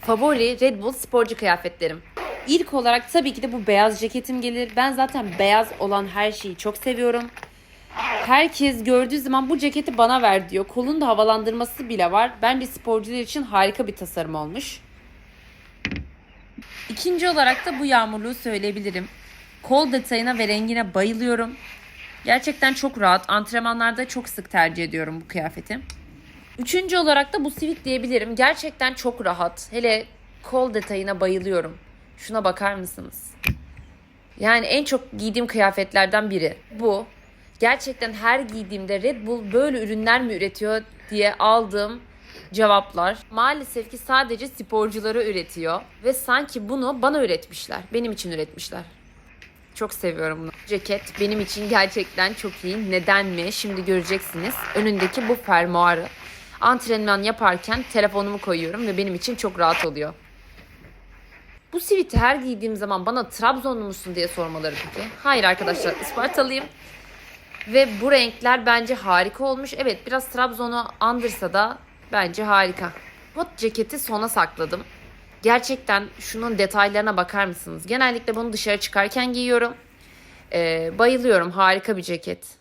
Favori Red Bull sporcu kıyafetlerim. İlk olarak tabii ki de bu beyaz ceketim gelir. Ben zaten beyaz olan her şeyi çok seviyorum. Herkes gördüğü zaman bu ceketi bana ver diyor. Kolun da havalandırması bile var. Bence sporcular için harika bir tasarım olmuş. İkinci olarak da bu yağmurluğu söyleyebilirim. Kol detayına ve rengine bayılıyorum. Gerçekten çok rahat. Antrenmanlarda çok sık tercih ediyorum bu kıyafeti. Üçüncü olarak da bu sivit diyebilirim. Gerçekten çok rahat. Hele kol detayına bayılıyorum. Şuna bakar mısınız? Yani en çok giydiğim kıyafetlerden biri. Bu. Gerçekten her giydiğimde Red Bull böyle ürünler mi üretiyor diye aldığım cevaplar. Maalesef ki sadece sporcuları üretiyor. Ve sanki bunu bana üretmişler. Benim için üretmişler. Çok seviyorum bunu. Ceket benim için gerçekten çok iyi. Neden mi? Şimdi göreceksiniz. Önündeki bu fermuarı. Antrenman yaparken telefonumu koyuyorum ve benim için çok rahat oluyor. Bu siviti her giydiğim zaman bana Trabzonlu musun diye sormaları peki. Hayır arkadaşlar Ispartalıyım. Ve bu renkler bence harika olmuş. Evet biraz Trabzon'u andırsa da bence harika. Bot ceketi sona sakladım. Gerçekten şunun detaylarına bakar mısınız? Genellikle bunu dışarı çıkarken giyiyorum. Ee, bayılıyorum harika bir ceket.